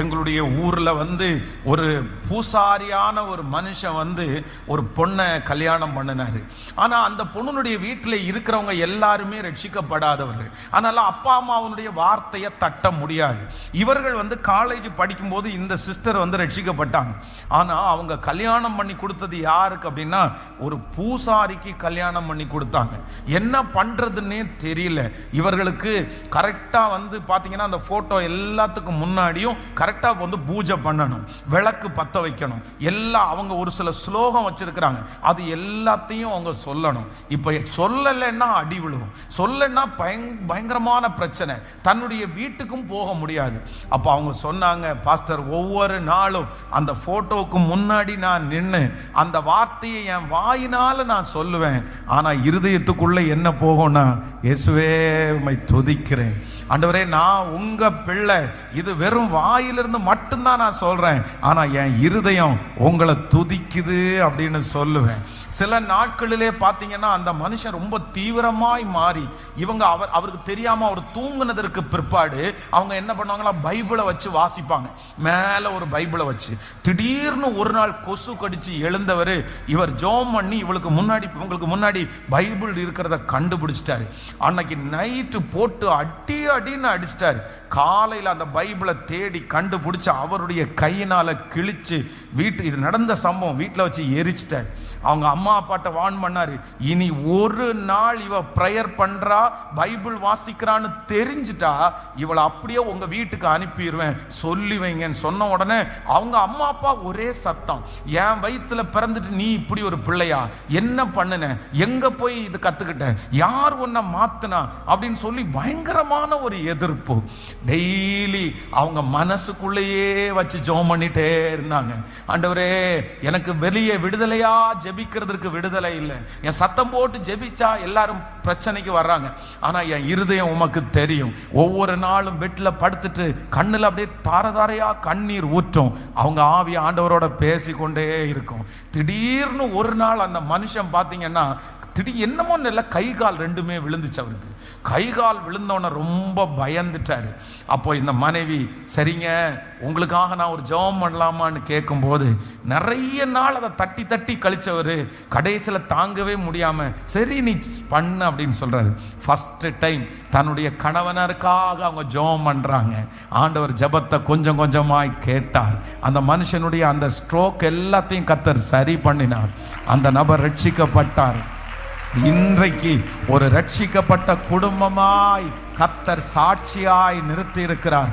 எங்களுடைய ஊரில் வந்து ஒரு பூசாரியான ஒரு மனுஷன் வந்து ஒரு பொண்ணை கல்யாணம் பண்ணினாரு. ஆனால் அந்த பொண்ணுடைய வீட்டில் இருக்கிறவங்க எல்லாருமே ரட்சிக்கப்படாதவர்கள். அதனால் அப்பா அம்மாவனுடைய வார்த்தையை தட்ட முடியாது. இவர்கள் வந்து காலேஜ் படிக்கும்போது இந்த சிஸ்டர் வந்து ரட்சிக்கப்பட்டாங்க. ஆனால் அவங்க கல்யாணம் பண்ணி கொடுத்தது யாருக்கு அப்படின்னா ஒரு பூசாரிக்கு கல்யாணம் பண்ணி கொடுத்தாங்க. என்ன பண்ணுறதுன்னே தெரியல. இவர்களுக்கு கரெக்டாக வந்து பார்த்தீங்கன்னா அந்த ஃபோட்டோ எல்லாத்துக்கும் முன்னாடியும் கரெக்டாக வந்து பூஜை பண்ணணும் விளக்கு பற்ற வைக்கணும். எல்லாம் அவங்க ஒரு சில ஸ்லோகம் வச்சுருக்கிறாங்க. அது எல்லாத்தையும் அவங்க சொல்லணும். இப்போ சொல்லலைன்னா அடி விழுவும். சொல்லன்னா பயங் பயங்கரமான பிரச்சனை. தன்னுடைய வீட்டுக்கும் போக முடியாது. அப்போ அவங்க சொன்னாங்க பாஸ்டர் ஒவ்வொரு நாளும் அந்த ஃபோட்டோவுக்கு முன்னாடி நான் நின்று அந்த வார்த்தையை என் வாயினால் நான் சொல்லுவேன். ஆனால் இருதயத்துக்குள்ளே என்ன போகும்னா இயேசுவே உம்மை துதிக்கிறேன். ஆண்டவரே நான் உங்கள் பிள்ளை. இது வெறும் வாயிலிருந்து மட்டும்தான் நான் சொல்கிறேன் ஆனால் என் இருதயம் உங்களை துதிக்குது அப்படின்னு சொல்லுவேன். சில நாட்களிலே பார்த்தீங்கன்னா அந்த மனுஷன் ரொம்ப தீவிரமாய் மாறி இவங்க அவர் அவருக்கு தெரியாம அவர் தூங்குனதற்கு பிற்பாடு அவங்க என்ன பண்ணுவாங்களா பைபிளை வச்சு வாசிப்பாங்க. மேல ஒரு பைபிளை வச்சு. திடீர்னு ஒரு நாள் கொசு கடிச்சு எழுந்தவர் இவர் ஜோம் பண்ணி இவளுக்கு முன்னாடி இவங்களுக்கு முன்னாடி பைபிள் இருக்கிறத கண்டுபிடிச்சிட்டாரு. அன்னைக்கு நைட்டு போட்டு அடி அடின்னு அடிச்சிட்டாரு. காலையில் அந்த பைபிளை தேடி கண்டுபிடிச்சு அவருடைய கையினால கிழிச்சு வீட்டு இது நடந்த சம்பவம் வீட்டில் வச்சு எரிச்சிட்டாரு. அவங்க அம்மா அப்பாட்ட வான் பண்ணாரு. இனி ஒரு நாள் இவ ப்ரேயர் பண்றா பைபிள் வாசிக்கிறான்னு தெரிஞ்சிட்டா இவளை அப்படியே உங்க வீட்டுக்கு அனுப்பிடுவேன் சொல்லி வைங்கன்னு சொன்ன உடனே அவங்க அம்மா அப்பா ஒரே சத்தம். என் வயித்துல பிறந்துட்டு நீ இப்படி ஒரு பிள்ளையா? என்ன பண்ணுன? எங்க போய் இது கத்துக்கிட்ட? யார் உன்னை மாத்துனா? அப்படின்னு சொல்லி பயங்கரமான ஒரு எதிர்ப்பு. டெய்லி அவங்க மனசுக்குள்ளேயே வச்சு ஜோம் பண்ணிட்டே இருந்தாங்க. ஆண்டவரே எனக்கு வெளியே விடுதலையா ஜெபிக்கிறதுக்கு விடுதலை இல்லை. என் சத்தம் போட்டு ஜெபிச்சா எல்லாரும் பிரச்சனைக்கு வர்றாங்க. ஆனா என் இருதயம் உமக்கு தெரியும். ஒவ்வொரு நாளும் பெட்டில் படுத்துட்டு கண்ணுல அப்படியே தாரதாரையா கண்ணீர் ஊற்றும். அவங்க ஆவி ஆண்டவரோட பேசிக்கொண்டே இருக்கும். திடீர்னு ஒரு நாள் அந்த மனுஷன் பார்த்தீங்கன்னா திடீர் என்னமோ இல்லை கை கால் ரெண்டுமே விழுந்துச்சு அவருக்கு. கை கால் விழுந்தோன்னே ரொம்ப பயந்துட்டாரு. அப்போ இந்த மனைவி சரிங்க உங்களுக்காக நான் ஒரு ஜெபம் பண்ணலாமான்னு கேட்கும்போது நிறைய நாள் அதை தட்டி தட்டி கழிச்சவர் கடைசியில் தாங்கவே முடியாமல் சரி நீ பண்ணு அப்படின்னு சொல்கிறாரு ஃபஸ்ட்டு டைம் தன்னுடைய கணவனருக்காக அவங்க ஜெபம் பண்ணுறாங்க ஆண்டவர் ஜெபத்தை கொஞ்சம் கொஞ்சமாய் கேட்டார். அந்த மனுஷனுடைய அந்த ஸ்ட்ரோக் எல்லாத்தையும் கத்தர் சரி பண்ணினார். அந்த நபர் ரட்சிக்கப்பட்டார். இன்றைக்கு ஒரு ரட்சிக்கப்பட்ட குடும்பமாய் கத்தர் சாட்சியாய் நிறுத்தி இருக்கிறார்